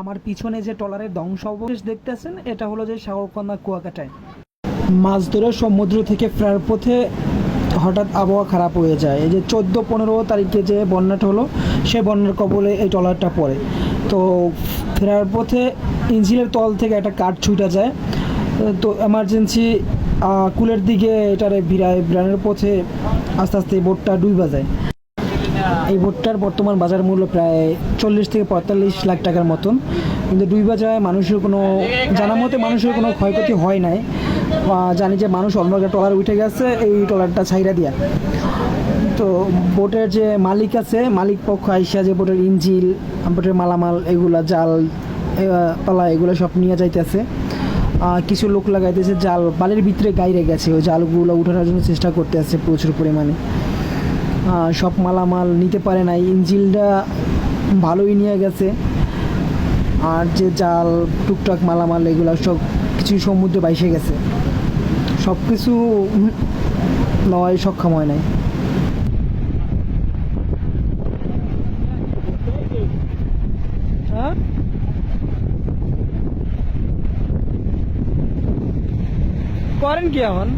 আমার পিছনে যে ট্রলারের ধ্বংস অবশেষ দেখতেছেন, এটা হলো যে সাগরকন্যা কুয়াকাটায়। মাছ ধরে সমুদ্র থেকে ফেরার পথে হঠাৎ আবহাওয়া খারাপ হয়ে যায়। এই যে চোদ্দ পনেরো তারিখে যে বন্যাটা হলো, সে বন্যার কবলে এই ট্রলারটা পড়ে। তো ফেরার পথে ইঞ্জিনের তল থেকে একটা কাঠ ছুটে যায়। তো এমার্জেন্সি কুলের দিকে এটারে ভিড়ায়, ভিড়ানোর পথে আস্তে আস্তে বোটটা ডুইবা যায়। এই ভুট্টার বর্তমান বাজার মূল্য প্রায় চল্লিশ থেকে পঁয়তাল্লিশ লাখ টাকার মতন। কিন্তু দুই বাজারে মানুষের কোনো, জানা মতে মানুষের কোনো ক্ষয়ক্ষতি হয় নাই। জানি যে মানুষ অন্য একটা ট্রলার উঠে গেছে, এই ট্রলারটা ছাইরা দিয়া। তো বোটের যে মালিক আছে, মালিক পক্ষ আইসা যে বোটের ইঞ্জিল বোটের মালামাল, এগুলা জাল পালা, এগুলো সব নিয়ে যাইতেছে। কিছু লোক লাগাইতেছে জাল, বালির ভিতরে গাইরে গেছে। ওই জালগুলো উঠানোর জন্য চেষ্টা করতে আছে প্রচুর পরিমাণে। সব মালামাল নিতে পারে নাই। ইঞ্জিলটা ভালোই নিয়ে গেছে। আর যে জাল, টুকটাক মালামাল, এগুলো সব কিছু সমুদ্রে বাইসে গেছে। সব কিছু নেওয়াই সক্ষম হয় নাই। করেন কি এখন?